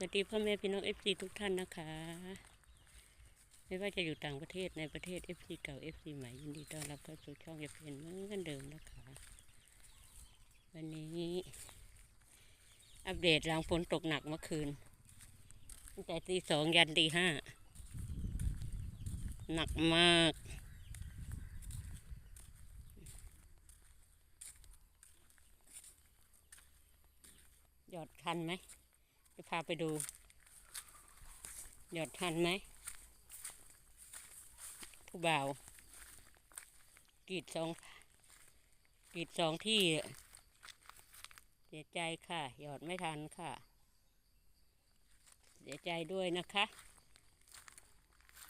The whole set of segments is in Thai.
สวัสดีพ่อแม่พี่น้องเอฟซีทุกท่านนะคะ ไม่ว่าจะอยู่ต่างประเทศในประเทศเอฟซีเก่าเอฟซีใหม่ยินดีต้อนรับเข้าสู่ช่องเอฟเพนเหมือนเดิมนะคะ วันนี้ อัปเดตหลังฝนตกหนักเมื่อคืนตั้งแต่ตีสองยันตีห้าหนักมาก หยอดทันไหม จะพาไปดู หยอดทันไหม ผู้บ่าวกีดสองกีดสองที่เสียใจค่ะ หยอดไม่ทันค่ะ เสียใจด้วยนะคะ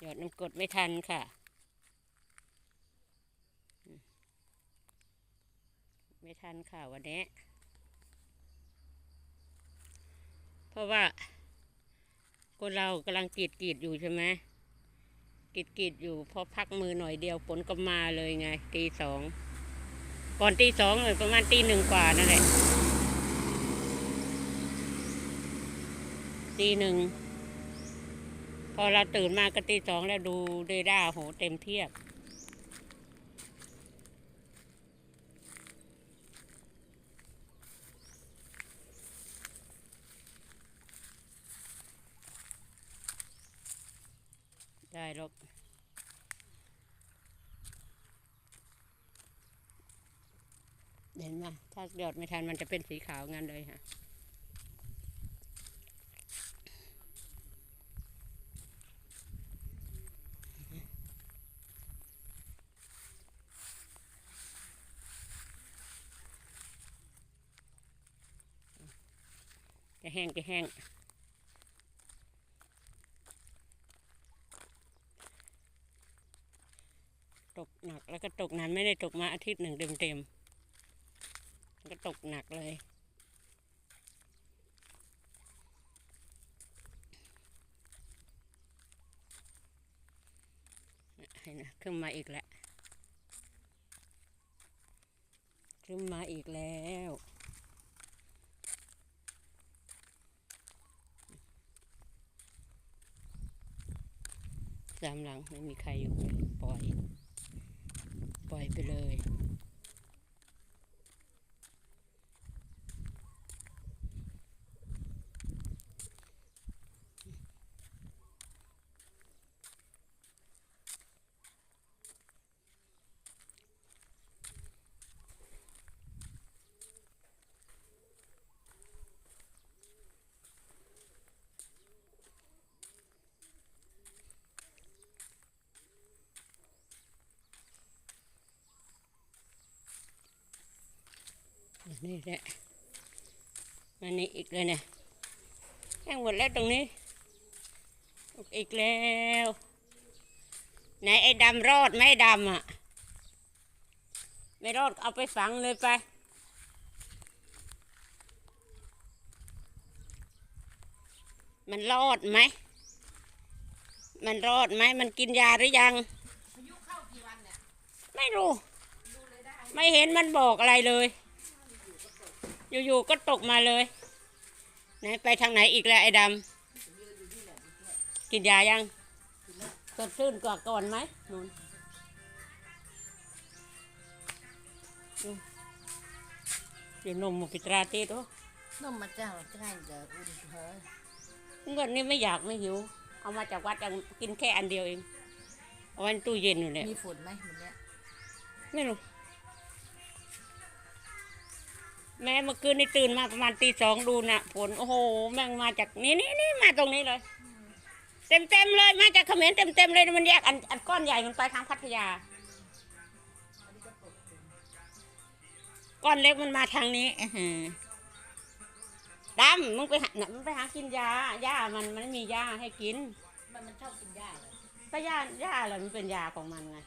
หยอดน้ำกดไม่ทันค่ะ ไม่ทันค่ะวันนี้ เพ ราะว่า คนเรากำลังกรีดกรีดอยู่ใช่ไหมกรีดกรีดอยู่พอพักมือหน่อยเดียวฝนก็มาเลยไงตีสองก่อนตีสองเลยประมาณตีหนึ่งกว่านั่นแหละตีหนึ่งพอเราตื่นมาก็ตีสองแล้วดูเรดาร์โหเต็มเทียบ หรอกเห็นไหมถ้าหยอดไม่ทันมันจะเป็นสีขาวงั้นเลยค่ะจะแห้งจะแห้ง ตกหนักแล้วก็ตกนานไม่ได้ตกมาอาทิตย์หนึ่งเต็มๆก็ตกหนักเลย เห็นนะขึ้นมาอีกแล้วขึ้นมาอีกแล้วสามหลังไม่มีใครอยู่เลยปล่อย ปล่อยไปเลย นี่แหละมันนี่อีกเลยเนี่ยแห้งหมดแล้วตรงนี้ อีกแล้ว ไหนไอ้ดำรอดไหมไอ้ดำอะ ไม่รอดเอาไปฝังเลยไปมันรอดไหม มันรอดไหม มันกินยาหรือยัง ไม่รู้ ไม่เห็นมันบอกอะไรเลย อยู่ๆก็ตกมาเลยไหนไปทางไหนอีกแล้วไอ้ดำกินยายังสดชื่นกว่าก่อนไหมนู่นอืมเดี๋ยวนมมาปิตราตีตัวนมมาเจ้าใช่เดี๋ยวอุ่นเถอะเงินนี่ไม่อยากไม่หิว เอามาจากวัดยังกินแค่อันเดียวเอง เอาไว้ในตู้เย็นอยู่เนี่ยมีฝนไหมวันเนี้ยไม่รู้ แม่เมื่อคืนนี่ตื่นมาประมาณตีสองดูนะฝนโอ้โหแม่งมาจากนี่นี่นี่มาตรงนี้เลย เต็มเต็มๆเลยมาจากเขมรเต็มเต็มๆเลยมันแยกอันอันก้อนใหญ่มันไปทางพัทยา ก้อนเล็กมันมาทางนี้อื้อหือดำมึงไปหาน่ะมึงไปหากินยาหญ้ามันมันไม่มีหญ้าให้กิน มันมันชอบกินหญ้าเลยก็หญ้าหญ้าอะไรมันเป็นยาของมันไง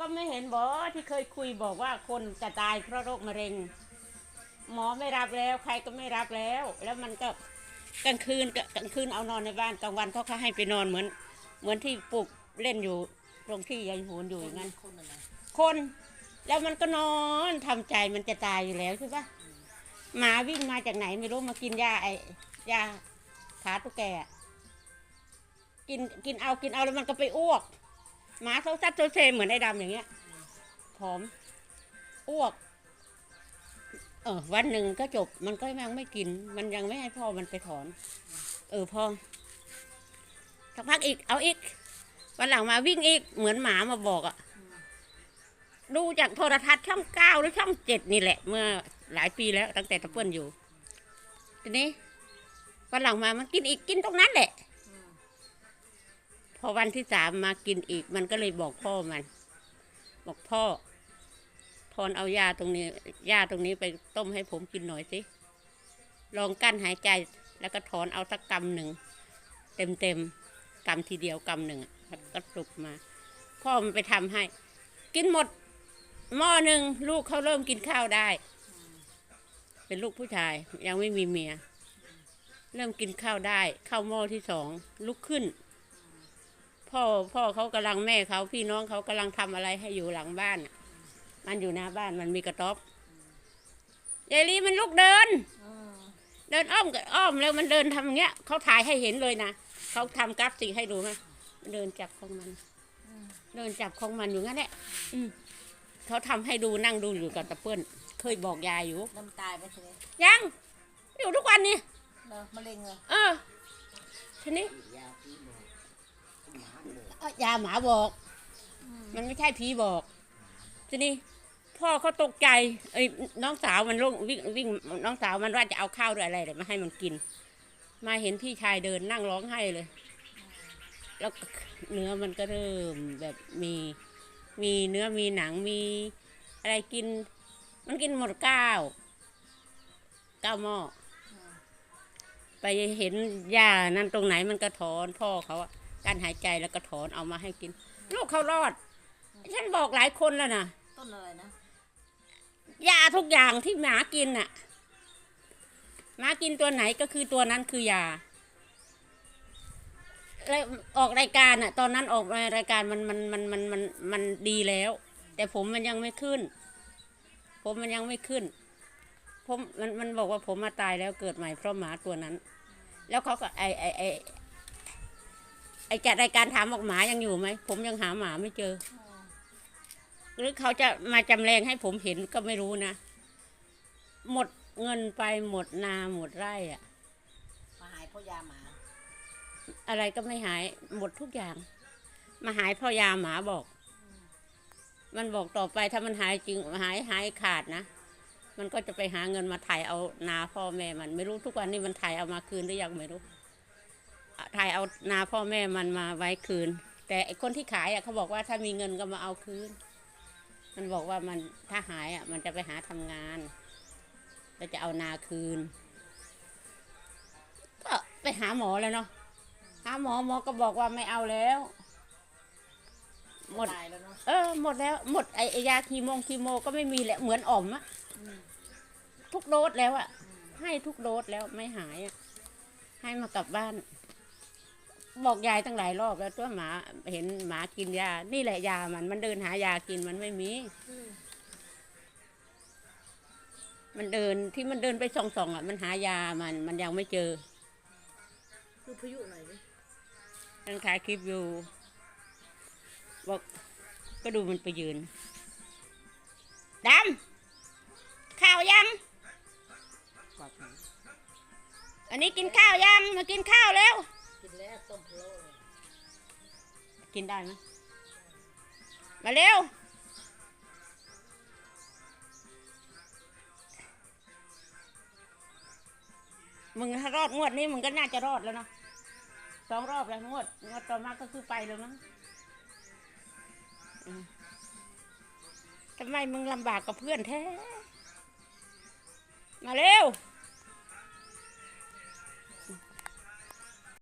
ก็ไม่เห็นบอที่เคยคุยบอกว่าคนจะตายเพราะโรคมะเร็ง หมอไม่รับแล้ว ใครก็ไม่รับแล้ว แล้วมันก็กลางคืนกลางคืนเอานอนในบ้านกลางวันเขาก็ให้ไปนอนเหมือน เหมือนที่ปลูกเล่นอยู่ตรงที่ยายโหนอยู่อย่างนั้นคนแล้วมันก็นอนทำใจมันจะตายอยู่แล้วใช่ปะหมาวิ่งมาจากไหนไม่รู้มากินหญ้าไอ้ยาขาตุ๊กแกกินกินเอากินเอาแล้วมันก็ไปอ้วก หมาโซซัดโซเซเหมือนไอ้ดำอย่างเงี้ยผอมอ้วก เออวันหนึ่งก็จบมันก็ยังไม่กิน มันยังไม่ให้พ่อมันไปถอน เออพ่อสักพักอีก เอาอีก วันหลังมาวิ่งอีกเหมือนหมามาบอกอะดูจากโทรทัศน์ช่องเก้าหรือช่องเจ็ดนี่แหละ เมื่อหลายปีแล้วตั้งแต่ตะเปิ้ลอยู่ ทีนี้วันหลังมามันกินอีกกินตรงนั้นแหละ พอวันที่สามมากินอีก มันก็เลยบอกพ่อมัน บอกพ่อทอนเอายาตรงนี้ยาตรงนี้ไปต้มให้ผมกินหน่อยสิลองกั้นหายใจแล้วก็ถอนเอาสักกำหนึ่งเต็มเต็มๆกำทีเดียวกำหนึ่งก็ปลุกมา พ่อมันไปทำให้ กินหมดหม้อหนึ่งลูกเขาเริ่มกินข้าวได้ เป็นลูกผู้ชายยังไม่มีเมีย เริ่มกินข้าวได้ ข้าวหม้อที่สองลุกขึ้น พ่อพ่อเขากำลังแม่เขาพี่น้องเขากำลังทำอะไรให้อยู่หลังบ้านน่ะมันอยู่หน้าบ้านมันมีกระต๊อบยายลีมันลุกเดินอืมเดินอ้อมกับอ้อมแล้วมันเดินทำอย่างเงี้ยเขาถ่ายให้เห็นเลยนะเขาทำกราฟิกให้ดูไหมมันเดินจับของมันอืมเดินจับของมันอยู่งั้นแหละอืมเขาทำให้ดูนั่งดูอยู่กับตะเปิ้ลเคยบอกยายอยู่น้ำตายไปทีนี้ยังอยู่ทุกวันนี่เนอะมะเร็งเลยเออทีนี้เอ้ ยาหมาบอก มันไม่ใช่ผีบอก ทีนี้พ่อเขาตกใจไอ้ยน้องสาวมันลงวิ่งวิ่งน้องสาวมันว่าจะเอาข้าวด้วยอะไรเลยมาให้มันกิน มาเห็นพี่ชายเดินนั่งร้องไห้เลย แล้วเนื้อมันก็เริ่มแบบมีมีเนื้อมีหนังมีอะไรกิน มันกินหมดเก้าเก้าหม้อไปเห็นหญ้านั่นตรงไหนมันก็ถอนพ่อเขาอะ การหายใจแล้วก็ถอนเอามาให้กิน ลูกเขารอด ฉันบอกหลายคนแล้วนะต้นอะไรนะยาทุกอย่างที่หมากินน่ะหมากินตัวไหนก็คือตัวนั้นคือยาแล้วออกรายการน่ะ ตอนนั้นออกมารายการมันมันมันมันมันมันดีแล้ว แต่ผมมันยังไม่ขึ้น ผมมันยังไม่ขึ้น ผมมันมันบอกว่าผมมาตายแล้วเกิดใหม่เพราะหมาตัวนั้น แล้วเขาก็ไอไอไอ ไอจัดรายการถามบอกหมายังอยู่ไหม ผมยังหาหมาไม่เจอ หรือเขาจะมาจำแรงให้ผมเห็นก็ไม่รู้นะ หมดเงินไปหมดนาหมดไร่อะมาหายเพราะยาหมา อะไรก็ไม่หายหมดทุกอย่าง มาหายเพ่อยาหมาบอก มันบอกต่อไปถ้ามันหายจริงหายหายขาดนะมันก็จะไปหาเงินมาถ่ายเอานาพ่อแม่มัน ไม่รู้ทุกวันนี้มันถ่ายเอามาคืนหรือยังไม่รู้อะถ่ายเอานาพ่อแม่มันมาไว้คืน แต่ไอคนที่ขายอะเขาบอกว่าถ้ามีเงินก็มาเอาคืน มันบอกว่ามันถ้าหายอะ มันจะไปหาทำงานแล้วจะเอานาคืน ก็ไปหาหมอแล้วเนาะหาหมอหมอก็บอกว่าไม่เอาแล้ว หมด ตายแล้วเนาะเออหมดแล้วหมดไอไอ้ยาคีโมงคีโมก็ไม่มีแล้วเหมือนอ่อมอะอืมทุกโดสแล้วอะอืมให้ทุกโดสแล้วไม่หายอะให้มากลับบ้าน บอกยายตั้งหลายรอบแล้วตัวหมาเห็นหมากินยา นี่แหละยามันมันเดินหายากินมันไม่มี อืมมันเดินที่มันเดินไปส่องๆอะมันหายามันมันยังไม่เจอพูดพยุหน่อยดิมันขายคลิปอยู่บอกก็ดูมันไปยืนดำข้าวยังอันนี้กินข้าวยังมากินข้าวแล้ว กินแล้วต้มพะโล้เลยกินได้ไหมมาเร็ว มึงถ้ารอดงวดนี้มึงก็น่าจะรอดแล้วเนาะสองรอบแล้วงวดงวดต่อมาก็คือไปแล้วมั้งอืมทำไมมึงลำบากกับเพื่อนแท้ มาเร็ว